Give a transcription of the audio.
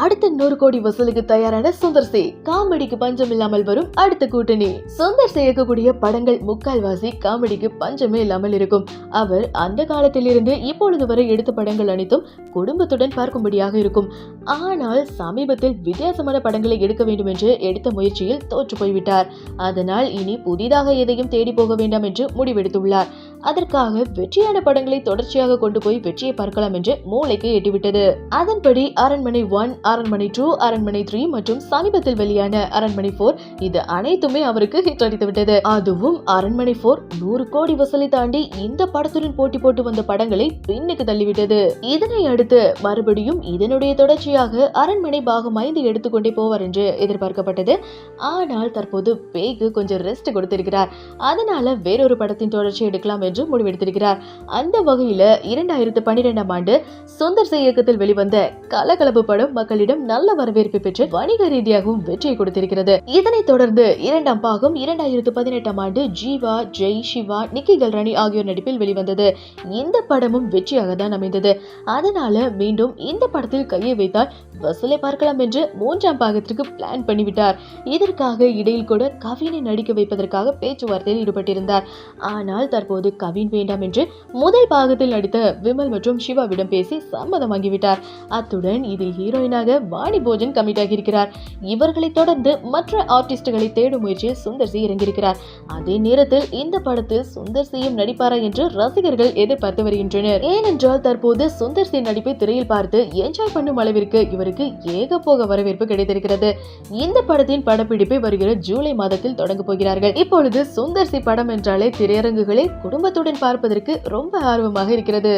அடுத்த நூறு கோடி வசூலுக்கு தயாரான சுந்தர் சி காமெடிக்கு பஞ்சம் இல்லாமல் வரும் அடுத்த கூட்டணி. சுந்தர் சி இயக்கக்கூடிய படங்கள் முக்கால்வாசி காமெடிக்கு பஞ்சமே இல்லாமல் இருக்கும். அவர் அந்த காலத்திலிருந்து இப்பொழுது வரை எடுத்த படங்கள் அனைத்தும் குடும்பத்துடன் பார்க்கும்படியாக இருக்கும். ஆனால் சமீபத்தில் வித்தியாசமான படங்களை எடுக்க வேண்டும் என்று எடுத்த முயற்சியில் தோற்று போய்விட்டார். அதனால் இனி புதிதாக எதையும் தேடி போக வேண்டாம் என்று முடிவெடுத்துள்ளார். அதற்காக வெற்றியான படங்களை தொடர்ச்சியாக கொண்டு போய் வெற்றியை பார்க்கலாம் என்று மூளைக்கு எட்டிவிட்டது. அதன்படி அரண்மனை ஒன் அரண்மனை டூ அரண்மனை த்ரீ மற்றும் சமீபத்தில் வெளியான அரண்மனை போர் இது அனைத்துமே அவருக்கு ஹிட் அடித்துவிட்டது அதுவும் அரண்மனை போர் நூறு கோடி வசூலை தாண்டி இந்த படத்துடன் போட்டி போட்டு வந்த படங்களை பின்னுக்கு தள்ளிவிட்டது. இதனை அடுத்து மறுபடியும் இதனுடைய தொடர்ச்சியாக அரண்மனை பாகம் ஐந்து எடுத்துக்கொண்டே போவார் என்று எதிர்பார்க்கப்பட்டது. ஆனால் தற்போது பேய்க்கு கொஞ்சம் ரெஸ்ட் கொடுத்திருக்கிறார். அதனால வேறொரு படத்தின் தொடர்ச்சி எடுக்கலாம் என்று என்று முடிவெடுத்திருக்கிறார். அந்த வகையில் இரண்டாயிரத்து பன்னிரெண்டாம் ஆண்டு சுந்தர் சி இயக்கத்தில் வெளிவந்த கலகலப்பு படம் மக்களிடம் நல்ல வரவேற்பு பெற்று வணிக ரீதியாகவும் வெற்றியை கொடுத்திருக்கிறது. இதனைத் தொடர்ந்து இரண்டாம் பாகம் இரண்டாயிரத்து பதினெட்டாம் ஆண்டு ஜீவா ஜெய் சிவா நிக்கி கல்ராணி ஆகியோர் நடிப்பில் வெளிவந்தது. இந்த படமும் வெற்றியாக தான் அமைந்தது. அதனால மீண்டும் இந்த படத்தில் கையை வைத்தால் வசூலை பார்க்கலாம் என்று மூன்றாம் பாகத்திற்கு பிளான் பண்ணிவிட்டார். இதற்காக இடையில் கூட கவினை நடிக்க வைப்பதற்காக பேச்சுவார்த்தையில் ஈடுபட்டிருந்தார். ஆனால் தற்போது கவின் வேண்டாம் என்று முதல் பாகத்தில் நடித்த விமல் மற்றும் சிவாவிடம் பேசி சம்மதமாகிவிட்டார் அத்துடன் இதில் ஹீரோயினாக வாணி போஜன் கமிட் ஆகியிருக்கிறார். இவர்களை தொடர்ந்து மற்ற ஆர்டிஸ்டுகளை தேடும் முயற்சியில் சுந்தர் சி இறங்கியிருக்கிறார். அதே நேரத்தில் இந்த படத்தில் சுந்தர் சியும் நடிப்பாரா என்று ரசிகர்கள் எதிர்பார்த்து வருகின்றனர். ஏனென்றால் தற்போது சுந்தர் சி நடிப்பை திரையில் பார்த்து என்ஜாய் பண்ணும் அளவிற்கு இவருக்கு ஏகபோக வரவேற்பு கிடைத்திருக்கிறது. இந்த படத்தின் படப்பிடிப்பை வருகிற ஜூலை மாதத்தில் தொடங்க போகிறார்கள். இப்பொழுது சுந்தர் சி படம் என்றாலே திரையரங்குகளை ஆர்வத்துடன் பார்ப்பதற்கு ரொம்ப ஆர்வமாக இருக்கிறது.